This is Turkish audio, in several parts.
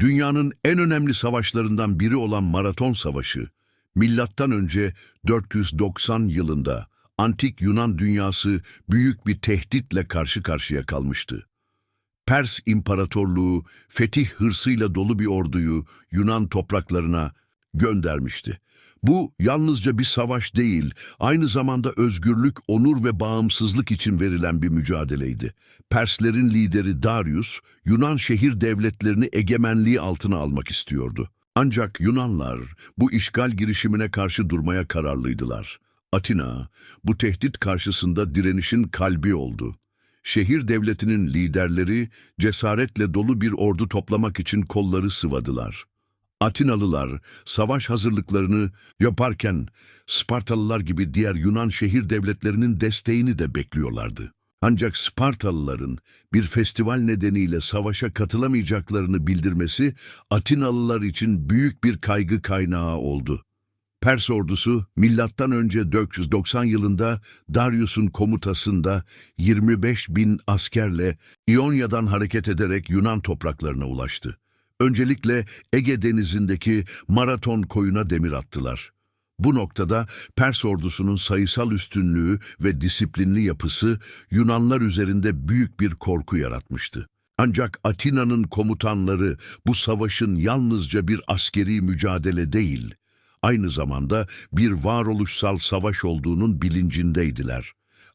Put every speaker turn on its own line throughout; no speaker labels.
Dünyanın en önemli savaşlarından biri olan Maraton Savaşı, milattan önce 490 yılında antik Yunan dünyası büyük bir tehditle karşı karşıya kalmıştı. Pers İmparatorluğu fetih hırsıyla dolu bir orduyu Yunan topraklarına göndermişti. Bu yalnızca bir savaş değil, aynı zamanda özgürlük, onur ve bağımsızlık için verilen bir mücadeleydi. Perslerin lideri Darius, Yunan şehir devletlerini egemenliği altına almak istiyordu. Ancak Yunanlar bu işgal girişimine karşı durmaya kararlıydılar. Atina, bu tehdit karşısında direnişin kalbi oldu. Şehir devletinin liderleri cesaretle dolu bir ordu toplamak için kolları sıvadılar. Atinalılar savaş hazırlıklarını yaparken Spartalılar gibi diğer Yunan şehir devletlerinin desteğini de bekliyorlardı. Ancak Spartalıların bir festival nedeniyle savaşa katılamayacaklarını bildirmesi Atinalılar için büyük bir kaygı kaynağı oldu. Pers ordusu milattan önce 490 yılında Darius'un komutasında 25 bin askerle İonya'dan hareket ederek Yunan topraklarına ulaştı. Öncelikle Ege denizindeki Maraton koyuna demir attılar. Bu noktada Pers ordusunun sayısal üstünlüğü ve disiplinli yapısı Yunanlar üzerinde büyük bir korku yaratmıştı. Ancak Atina'nın komutanları bu savaşın yalnızca bir askeri mücadele değil, aynı zamanda bir varoluşsal savaş olduğunun bilincindeydiler.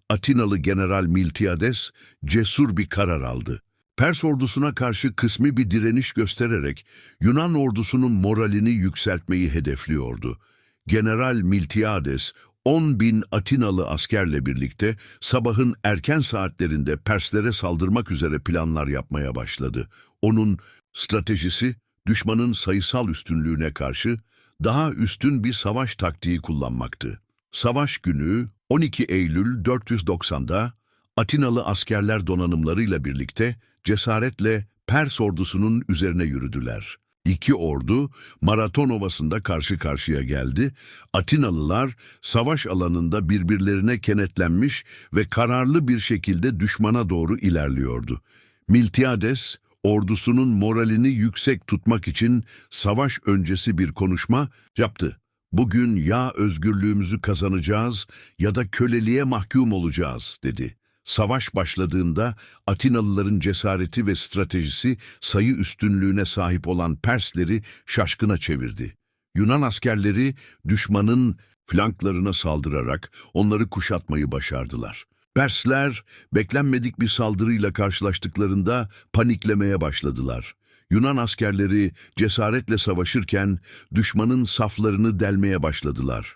Atinalı General Miltiades cesur bir karar aldı. Pers ordusuna karşı kısmi bir direniş göstererek Yunan ordusunun moralini yükseltmeyi hedefliyordu. General Miltiades 10 bin Atinalı askerle birlikte sabahın erken saatlerinde Perslere saldırmak üzere planlar yapmaya başladı. Onun stratejisi düşmanın sayısal üstünlüğüne karşı daha üstün bir savaş taktiği kullanmaktı. Savaş günü 12 Eylül 490'da Atinalı askerler donanımlarıyla birlikte cesaretle Pers ordusunun üzerine yürüdüler. İki ordu Maraton Ovası'nda karşı karşıya geldi. Atinalılar savaş alanında birbirlerine kenetlenmiş ve kararlı bir şekilde düşmana doğru ilerliyordu. Miltiades ordusunun moralini yüksek tutmak için savaş öncesi bir konuşma yaptı. Bugün ya özgürlüğümüzü kazanacağız ya da köleliğe mahkum olacağız dedi. Savaş başladığında Atinalıların cesareti ve stratejisi sayı üstünlüğüne sahip olan Persleri şaşkına çevirdi. Yunan askerleri düşmanın flanklarına saldırarak onları kuşatmayı başardılar. Persler beklenmedik bir saldırıyla karşılaştıklarında paniklemeye başladılar. Yunan askerleri cesaretle savaşırken düşmanın saflarını delmeye başladılar.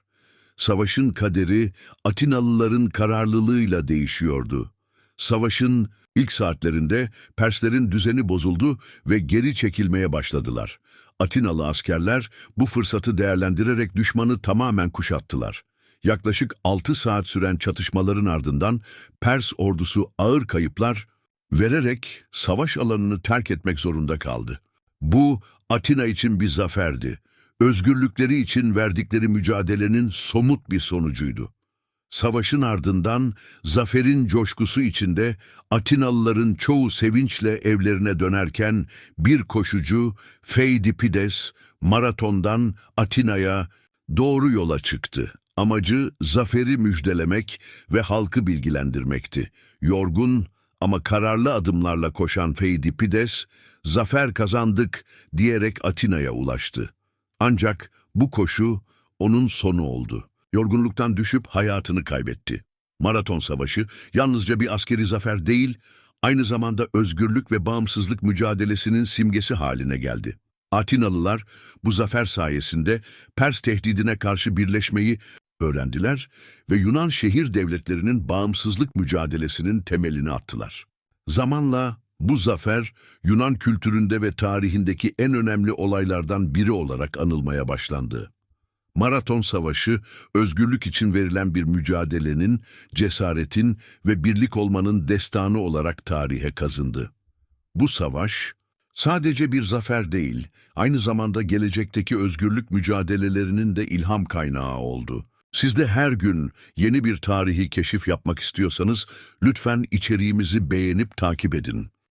Savaşın kaderi Atinalıların kararlılığıyla değişiyordu. Savaşın ilk saatlerinde Perslerin düzeni bozuldu ve geri çekilmeye başladılar. Atinalı askerler bu fırsatı değerlendirerek düşmanı tamamen kuşattılar. Yaklaşık 6 saat süren çatışmaların ardından Pers ordusu ağır kayıplar vererek savaş alanını terk etmek zorunda kaldı. Bu Atina için bir zaferdi. Özgürlükleri için verdikleri mücadelenin somut bir sonucuydu. Savaşın ardından zaferin coşkusu içinde Atinalıların çoğu sevinçle evlerine dönerken bir koşucu Feidipides maratondan Atina'ya doğru yola çıktı. Amacı zaferi müjdelemek ve halkı bilgilendirmekti. Yorgun ama kararlı adımlarla koşan Feidipides, zafer kazandık diyerek Atina'ya ulaştı. Ancak bu koşu onun sonu oldu. Yorgunluktan düşüp hayatını kaybetti. Maraton Savaşı yalnızca bir askeri zafer değil, aynı zamanda özgürlük ve bağımsızlık mücadelesinin simgesi haline geldi. Atinalılar bu zafer sayesinde Pers tehdidine karşı birleşmeyi öğrendiler ve Yunan şehir devletlerinin bağımsızlık mücadelesinin temelini attılar. Zamanla bu zafer Yunan kültüründe ve tarihindeki en önemli olaylardan biri olarak anılmaya başlandı. Maraton Savaşı, özgürlük için verilen bir mücadelenin, cesaretin ve birlik olmanın destanı olarak tarihe kazındı. Bu savaş, sadece bir zafer değil, aynı zamanda gelecekteki özgürlük mücadelelerinin de ilham kaynağı oldu. Siz de her gün yeni bir tarihi keşif yapmak istiyorsanız, lütfen içeriğimizi beğenip takip edin.